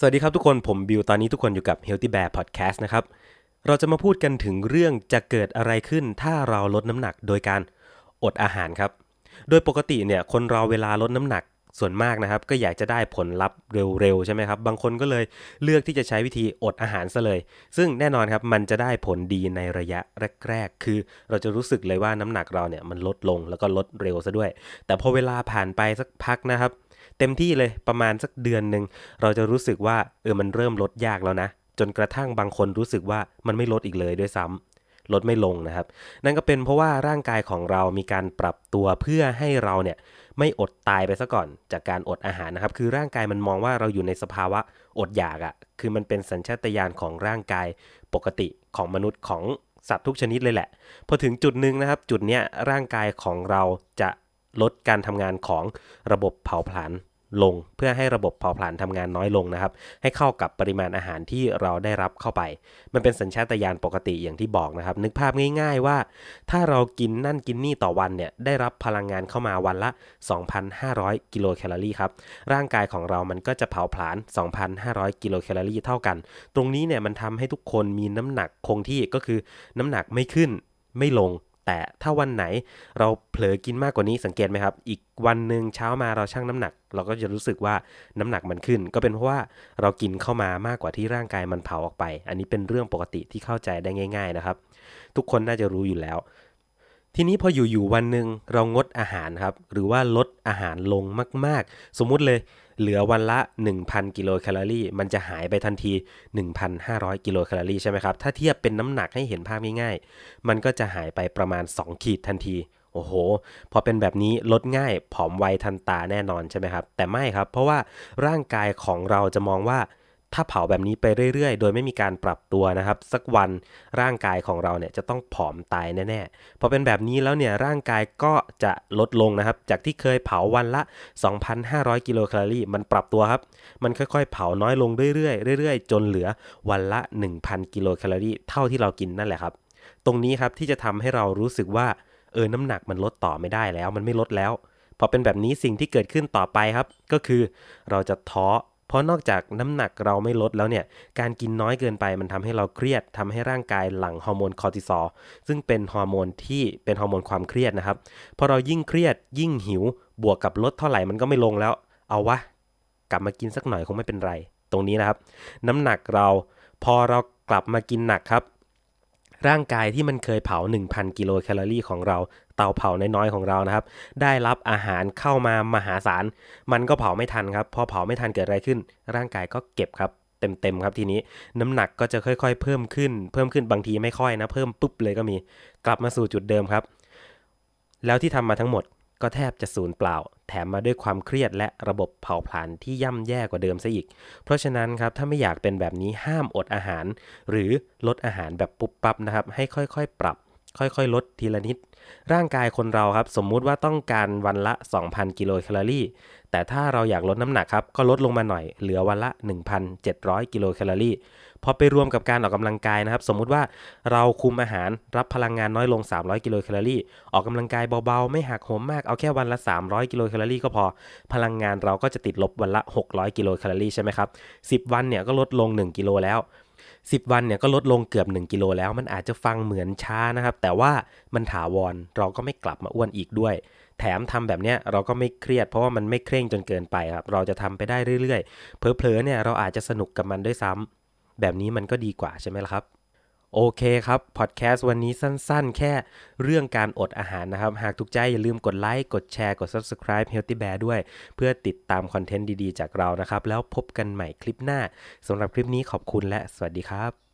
สวัสดีครับทุกคนผมบิวตอนนี้ทุกคนอยู่กับ Healthy Bear Podcast นะครับ เราจะมาพูดกันถึงเรื่องจะเกิดอะไรขึ้นถ้าเราลดน้ำหนักโดยการอดอาหารครับ โดยปกติเนี่ยคนเราเวลาลดน้ำหนักส่วนมากนะครับ ก็อยากจะได้ผลลัพธ์เร็วๆใช่ไหมครับ บางคนก็เลยเลือกที่จะใช้วิธีอดอาหารซะเลย ซึ่งแน่นอนครับมันจะได้ผลดีในระยะแรกๆ คือเราจะรู้สึกเลยว่าน้ำหนักเราเนี่ยมันลดลงแล้วก็ลดเร็วซะด้วย แต่พอเวลาผ่านไปสักพักนะครับ เต็มที่เลยประมาณสักเดือนหนึ่งเราจะรู้สึกว่าเออมันเริ่มลดยากแล้วนะ จนกระทั่งบางคนรู้สึกว่ามันไม่ลดอีกเลยด้วยซ้ำลดไม่ลงนะครับ นั่นก็เป็นเพราะว่าร่างกายของเรามีการปรับตัวเพื่อให้เราเนี่ยไม่อดตายไปซะก่อนจากการอดอาหารนะครับ คือร่างกายมันมองว่าเราอยู่ในสภาวะอดอยากอะ่ะ คือมันเป็นสัญชาตญาณของร่างกายปกติของมนุษย์ของสัตว์ทุกชนิดเลยแหละ พอถึงจุดหนึ่งนะครับ จุดเนี้ยร่างกายของเราจะลดการทำงานของระบบเผาผลาญ ลงเพื่อให้ระบบเผาผลาญทำงานน้อยลงนะครับ ให้เข้ากับปริมาณอาหารที่เราได้รับเข้าไป มันเป็นสัญชาตญาณปกติอย่างที่บอกนะครับ นึกภาพง่าย ๆว่า ถ้าเรากินนั่นกินนี่ต่อวันเนี่ยได้รับพลังงานเข้ามาวันละ 2,500 กิโลแคลอรี่ครับร่างกายของเรามันก็จะเผาผลาญ 2,500 กิโลแคลอรี่เท่ากัน ตรงนี้เนี่ยมันทำให้ทุกคนมีน้ำหนักคงที่ก็คือน้ำหนักไม่ขึ้นไม่ลง แต่ถ้าวันไหนเราเผลอกินมากกว่านี้สังเกตไหมครับ อีกวันหนึ่งเช้ามาเราชั่งน้ำหนัก เราก็จะรู้สึกว่าน้ำหนักมันขึ้น ก็เป็นเพราะว่าเรากินเข้ามามากกว่าที่ร่างกายมันเผาออกไป อันนี้เป็นเรื่องปกติที่เข้าใจได้ง่าย ๆนะครับ ทุกคนน่าจะรู้อยู่แล้ว ทีนี้พออยู่ๆวันหนึ่งเรางดอาหารครับ หรือว่าลดอาหารลงมาก ๆ สมมุติเลยเหลือวันละ 1,000 กิโลแคลอรี่ มันจะหายไปทันที 1,500 กิโลแคลอรี่ใช่ไหมครับ ถ้าเทียบเป็นน้ำหนักให้เห็นภาพง่ายๆ มันก็จะหายไปประมาณ 2 ขีดทันที โอ้โห พอเป็นแบบนี้ลดง่าย ผอมไวทันตาแน่นอนใช่ไหมครับ แต่ไม่ครับ เพราะว่าร่างกายของเราจะมองว่า ถ้าเผาแบบนี้ไปเรื่อยๆ โดยไม่มีการปรับตัวนะครับ สักวันร่างกายของเราเนี่ยจะต้องผอมตายแน่ๆพอเป็นแบบนี้แล้วเนี่ยร่างกายก็จะลดลงนะครับ จากที่เคยเผาวันละ 2,500 กิโลแคลอรี่มันปรับตัวครับ มันค่อยๆ เผาน้อยลงเรื่อยๆเรื่อยๆ จนเหลือวันละ 1,000 กิโลแคลอรี่เท่าที่เรากินนั่นแหละครับ ตรงนี้ครับที่จะทำให้เรารู้สึกว่าเออน้ำหนักมันลดต่อไม่ได้แล้ว มันไม่ลดแล้วพอเป็นแบบนี้สิ่งที่เกิดขึ้นต่อไปครับ ก็คือเราจะท้อ เพราะนอกจากน้ำหนักเราไม่ลดแล้วเนี่ย การกินน้อยเกินไปมันทำให้เราเครียดทำให้ร่างกายหลั่งฮอร์โมนคอร์ติซอลซึ่งเป็นฮอร์โมนที่เป็นฮอร์โมนความเครียดนะครับพอเรายิ่งเครียดยิ่งหิว บวกกับลดเท่าไหร่มันก็ไม่ลงแล้ว เอาวะ กลับมากินสักหน่อยคงไม่เป็นไร ตรงนี้นะครับ น้ำหนักเราพอเรากลับมากินหนักครับ ร่างกายที่มันเคยเผา 1,000 กิโลแคลอรี่ของเรา เตาเผาน้อยๆของเรานะครับ ได้รับอาหารเข้ามามหาศาล มันก็เผาไม่ทันครับ พอเผาไม่ทันเกิดอะไรขึ้น ร่างกายก็เก็บครับเต็มๆครับทีนี้น้ำหนักก็จะค่อยๆ เพิ่มขึ้น เพิ่มขึ้นบางทีไม่ค่อยนะ เพิ่มปุ๊บเลยก็มี กลับมาสู่จุดเดิมครับ แล้วที่ทำมาทั้งหมด ก็แทบจะสูญเปล่า แถมมาด้วยความเครียดและระบบเผาผลาญที่ย่ำแย่กว่าเดิมซะอีก เพราะฉะนั้นครับถ้าไม่อยากเป็นแบบนี้ห้ามอดอาหาร หรือลดอาหารแบบปุ๊บปั๊บนะครับ ให้ค่อยๆ ปรับ ค่อยๆ ลดทีละนิด ร่างกายคนเราครับ สมมุติว่าต้องการวันละ 2,000 กิโลแคลอรี่ แต่ถ้าเราอยากลดน้ำหนักครับ ก็ลดลงมาหน่อย เหลือวันละ 1,700 กิโลแคลอรี่ พอไปรวมกับการออกกำลังกายนะครับ สมมุติว่าเราคุมอาหารรับพลังงานน้อยลง 300 กิโลแคลอรี่ ออกกำลังกายเบาๆ ไม่หักโหมมาก เอาแค่วันละ 300 กิโลแคลอรี่ก็พอ พลังงานเราก็จะติดลบวันละ 600 กิโลแคลอรี่ใช่ไหมครับ 10 วันเนี่ยก็ลดลง 1 กิโลแล้ว 10 วันเนี่ยก็ลดลงเกือบ 1 กิโลแล้ว มันอาจจะฟังเหมือนช้านะครับ แต่ว่ามันถาวรเราก็ไม่กลับมาอ้วนอีกด้วย แถมทำแบบเนี้ยเราก็ไม่เครียด เพราะว่ามันไม่เคร่งจนเกินไปครับ เราจะทำไปได้เรื่อยๆ เพลอๆเนี่ยเราอาจจะสนุกกับมันด้วยซ้ำแบบนี้มันก็ดีกว่าใช่ไหมล่ะครับ โอเคครับพอดแคสต์วันนี้สั้นๆ แค่เรื่องการอดอาหารนะครับ หากถูกใจอย่าลืมกดไลค์ กดแชร์ กด Subscribe Healthy Bear ด้วย เพื่อติดตามคอนเทนต์ดีๆ จากเรานะครับ แล้วพบกันใหม่คลิปหน้าสำหรับคลิปนี้ขอบคุณและสวัสดีครับ